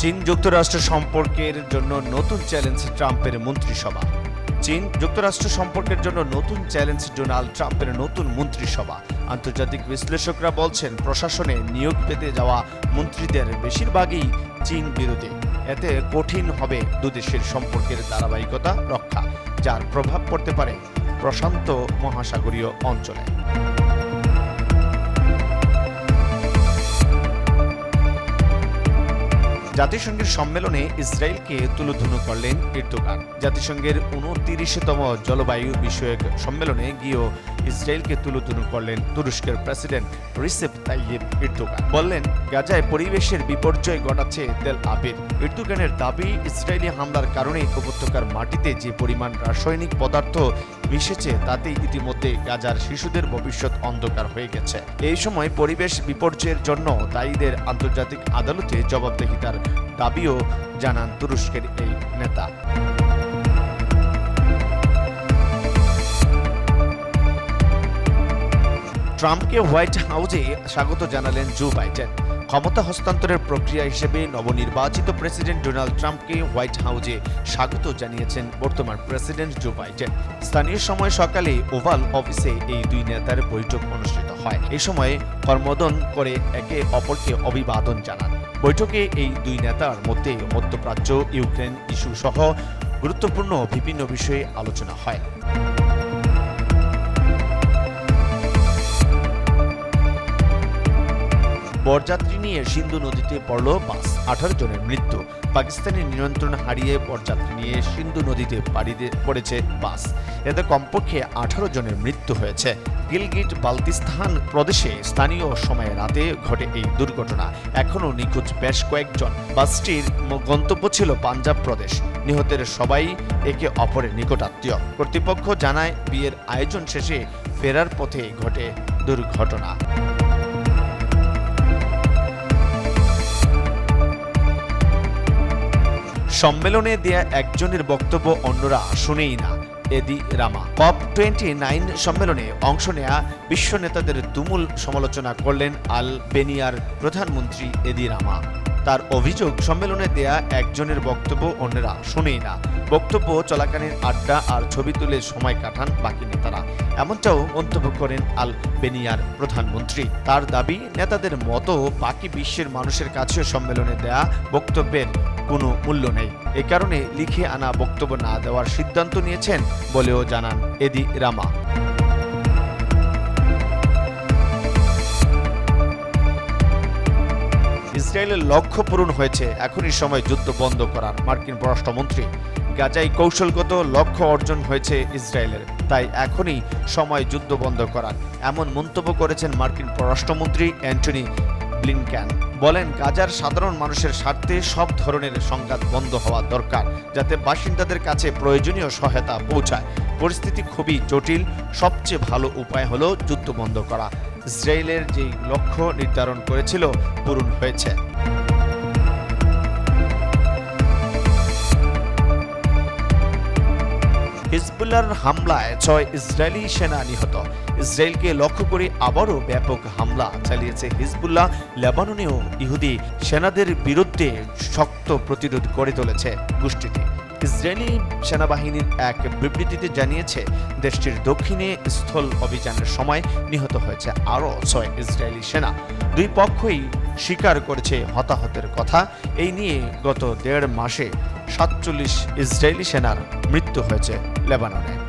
চীন যুক্তরাষ্ট্র সম্পর্কের জন্য নতুন চ্যালেঞ্জ ট্রাম্পের মন্ত্রিসভা। চীন যুক্তরাষ্ট্র সম্পর্কের জন্য নতুন চ্যালেঞ্জ ডোনাল্ড ট্রাম্পের নতুন মন্ত্রিসভা। আন্তর্জাতিক বিশ্লেষকরা বলছেন, প্রশাসনে নিয়োগ পেতে যাওয়া মন্ত্রীদের বেশিরভাগই চীন বিরোধী। এতে কঠিন হবে দুদেশের সম্পর্কের ধারাবাহিকতা রক্ষা, যার প্রভাব পড়তে পারে প্রশান্ত মহাসাগরীয় অঞ্চলে। জাতিসংঘের সম্মেলনে ইসরায়েলকে তুলোধুনো করলেন এরদোগান। জাতিসংঘের উনতিরিশতম জলবায়ু বিষয়ক সম্মেলনে গিয়েও ইসরায়েলকে তুলোধুনো করলেন তুরস্কের প্রেসিডেন্ট রিসেপ তাইয়েব এরদোগান। বললেন, গাজায় পরিবেশের বিপর্যয় ঘটাচ্ছে তেল আবির এরদোগানের দাবি, ইসরায়েলি হামলার কারণে উপত্যকার মাটিতে যে পরিমাণ রাসায়নিক পদার্থ মিশেছে তাতে ইতিমধ্যে গাজার শিশুদের ভবিষ্যৎ অন্ধকার হয়ে গেছে। এই সময় পরিবেশ বিপর্যয়ের জন্য দায়ীদের আন্তর্জাতিক আদালতে জবাবদিহিতার দাবিও জানান তুরস্কের এই নেতা। ট্রাম্পকে হোয়াইট হাউসে স্বাগত জানালেন জো বাইডেন। ক্ষমতা হস্তান্তরের প্রক্রিয়া হিসেবে নবনির্বাচিত প্রেসিডেন্ট ডোনাল্ড ট্রাম্পকে হোয়াইট হাউসে স্বাগত জানিয়েছেন বর্তমান প্রেসিডেন্ট জো বাইডেন। স্থানীয় সময় সকালে ওভাল অফিসে এই দুই নেতার বৈঠক অনুষ্ঠিত হয়। এই সময় কর্মদন করে একে অপরকে অভিবাদন জানান। বৈঠকে এই দুই নেতার মধ্যে মধ্যপ্রাচ্য ইউক্রেন ইস্যু সহ গুরুত্বপূর্ণ বিভিন্ন বিষয়ে আলোচনা হয়। বরযাত্রী নিয়ে সিন্ধু নদীতে পড়ল বাস আঠারো জনের মৃত্যু। পাকিস্তানের নিয়ন্ত্রণ হারিয়ে বরযাত্রী নিয়ে সিন্ধু নদীতে পাড়ি পড়েছে বাস। এতে কমপক্ষে আঠারো জনের মৃত্যু হয়েছে। গিলগিট বালতিস্তান প্রদেশে স্থানীয় সময় রাতে ঘটে এই দুর্ঘটনা। এখনও নিখোঁজ বেশ কয়েকজন। বাসটির গন্তব্য ছিল পাঞ্জাব প্রদেশ। নিহতের সবাই একে অপরের নিকটাত্মীয়। কর্তৃপক্ষ জানায়, বিয়ের আয়োজন শেষে ফেরার পথে ঘটে দুর্ঘটনা। সম্মেলনে দেয়া একজনের বক্তব্য অন্যরা শুনেই না। এদি রামা। কপ টোয়েন্টি নাইন সম্মেলনে অংশ নেয়া বিশ্ব নেতাদের তুমুল সমালোচনা করলেন আলবেনিয়ার প্রধানমন্ত্রী এদি রামা। তার অভিযোগ সম্মেলনে দেয়া একজনের বক্তব্য অন্যরা শুনেই না। বক্তব্য চলাকালীন আড্ডা আর ছবি তুলে সময় কাটান বাকি নেতারা। এমনটাও মন্তব্য করেন আলবেনিয়ার প্রধানমন্ত্রী। তার দাবি, নেতাদের মতো বাকি বিশ্বের মানুষের কাছেও সম্মেলনে দেয়া বক্তব্যের কোনো মূল্য নেই। এ কারণে লিখে আনা বক্তব্য না দেওয়ার সিদ্ধান্ত নিয়েছেন বলেও জানান এদি রামা। ইসরায়েলের লক্ষ্য পূরণ হয়েছে। এখনই সময় যুদ্ধ বন্ধ করার, মার্কিন পররাষ্ট্রমন্ত্রী। গাজায় কৌশলগত লক্ষ্য অর্জন হয়েছে ইসরায়েলের, তাই এখনই সময় যুদ্ধ বন্ধ করার, এমন মন্তব্য করেছেন মার্কিন পররাষ্ট্রমন্ত্রী অ্যান্টনি ব্লিনক্যান বলেন, গাজার সাধারণ মানুষের স্বার্থে সব ধরনের সংঘাত বন্ধ হওয়া দরকার, যাতে বাসিন্দাদের কাছে প্রয়োজনীয় সহায়তা পৌঁছায়। পরিস্থিতি খুবই জটিল। সবচেয়ে ভালো উপায় হলো যুদ্ধ বন্ধ করা। ইসরায়েলের যে লক্ষ্য নির্ধারণ করেছিল, পূরণ হয়েছে। হিজবুল্লার হামলায় ছয় ইসরায়েলি সেনা নিহত। ইসরায়েলকে লক্ষ্য করে আবারও ব্যাপক হামলা চালিয়েছে হিজবুল্লাহ। লেবাননেও ইহুদি সেনাদের বিরুদ্ধে শক্ত প্রতিরোধ গড়ে তুলেছে গোষ্ঠীটি। ইসরায়েলি সেনাবাহিনীর এক বিবৃতিতে জানিয়েছে, দেশটির দক্ষিণে স্থল অভিযানের সময় নিহত হয়েছে আরও ছয় ইসরায়েলি সেনা। দুই পক্ষই স্বীকার করেছে হতাহতের কথা। এই নিয়ে গত দেড় মাসে সাতচল্লিশ ইসরায়েলি সেনার মৃত্যু হয়েছে লেবাননে।